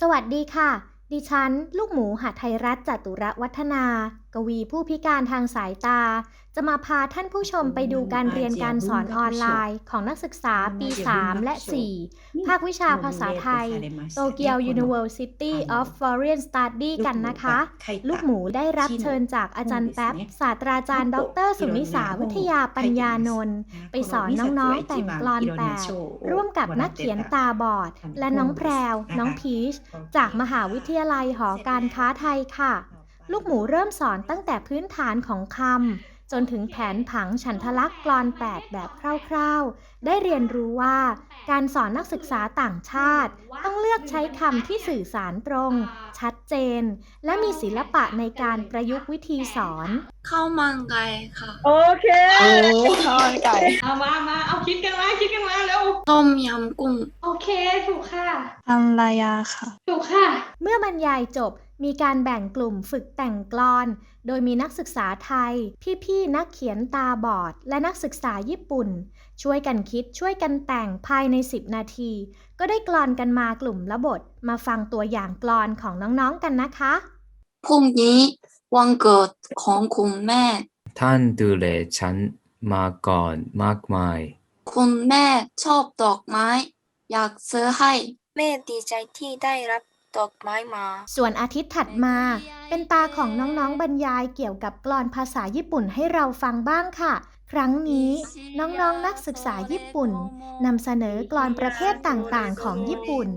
สวัสดีค่ะ ดิฉัน ลูกหมูหาไทยรัฐจตุรวัฒนากวีผู้พิการทางสายตา จะมาพาท่านผู้ชมไปดูการเรียนการสอนออนไลน์ ของนักศึกษาปี 3 และ 4 ภาควิชาภาษาไทย โตเกียว University of Foreign Study กันนะคะ ลูกหมูได้รับเชิญจากอาจารย์แป๊บ ศาสตราจารย์ ดร สุนิสาวิทยาปัญญานนท์ไปสอนน้อง ๆ แต่งกลอนแปดร่วมกับนักเขียนตาบอด และน้องแพรว น้องพีช จากมหาวิทยาลัยหอการค้าไทยค่ะ ลูกหมูเริ่มสอนตั้งแต่พื้นฐานของคำจนถึงแผนผังฉันทลักษณ์กลอน8แบบคร่าวๆ ได้เรียนรู้ว่าการสอนนักศึกษาต่างชาติ ต้องเลือกใช้คำที่สื่อสารตรง ชัดเจน และมีศิลปะในการประยุกต์วิธีสอนข้าวมันไก่ค่ะ โอเคโอ้ข้าวมันไก่เอามามาเอาคิดกันมาคิดกันมาเร็วต้มยำกุ้ง โอเค ถูกค่ะภรรยาค่ะ ถูกค่ะ เมื่อบรรยายจบมีการแบ่งกลุ่มฝึกแต่งกลอน โดยมีนักศึกษาไทย พี่ๆนักเขียนตาบอด และนักศึกษาญี่ปุ่น ช่วยกันคิดช่วยกันแต่งภายใน 10 นาที ก็ได้กลอนกันมากลุ่มละบท มาฟังตัวอย่างกลอนของน้องๆกันนะคะพรุ่งนี้วันเกิดของคุณแม่ ท่านดูแลฉันมาก่อนมากมาย คุณแม่ชอบดอกไม้ อยากซื้อให้ แม่ดีใจที่ได้รับ ดอกไม้มา ส่วนอาทิตย์ถัดมา เป็นตาของน้องๆบรรยายเกี่ยวกับกลอนภาษาญี่ปุ่นให้เราฟังบ้างค่ะ ครั้งนี้น้องๆนนักศึกษาญี่ปุ่นนำเสนอกลอนประเภทต่างๆ ของญี่ปุ่น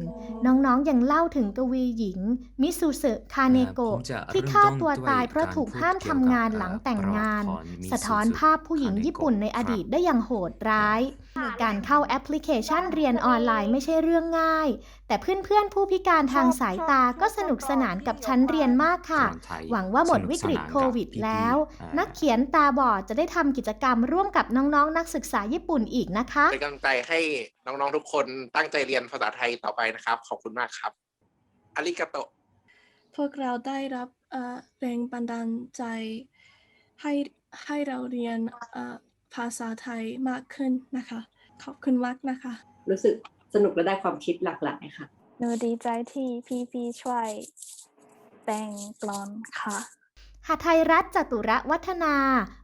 น้องๆยังเล่าถึงกวีหญิง มิซูสึคาเนโกะที่ฆ่าตัวตายเพราะถูกห้ามทำงานหลังแต่งงานตัวละครมิซูสึสะท้อนภาพผู้หญิงญี่ปุ่นในอดีตได้อย่างโหดร้ายการเข้าแอปพลิเคชันเรียนออนไลน์ไม่ใช่เรื่องง่าย แต่เพื่อนๆ ผู้พิการทางสายตาก็สนุกสนานกับชั้นเรียนมากค่ะสอนไทยหวังว่าหมดวิกฤตโควิดสนุกสนานกับพี่ๆแล้วอ่านันักเขียนตาบอดจะได้ทำกิจกรรมร่วมกับน้องๆ นักศึกษาญี่ปุ่นอีกนะคะเป็นกำลังใจให้น้องๆ ทุกคนตั้งใจเรียนภาษาไทยต่อไปนะครับ ขอบคุณมากครับอาริกาโตพวกเราได้รับเอ่อแรงบันดาลใจให้ให้เราเรียนเอ่อ ภาษาไทยมากขึ้นนะคะ ขอบคุณมากนะคะ รู้สึกสนุกและได้ความคิดหลากหลายค่ะหนูดีใจที่พี่ๆช่วยแต่งกลอนค่ะหไทยรัฐจตุรวัฒนา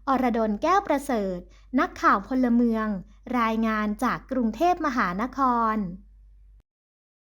อรดลแก้วประเสริฐ นักข่าวพลเมือง รายงานจากกรุงเทพมหานคร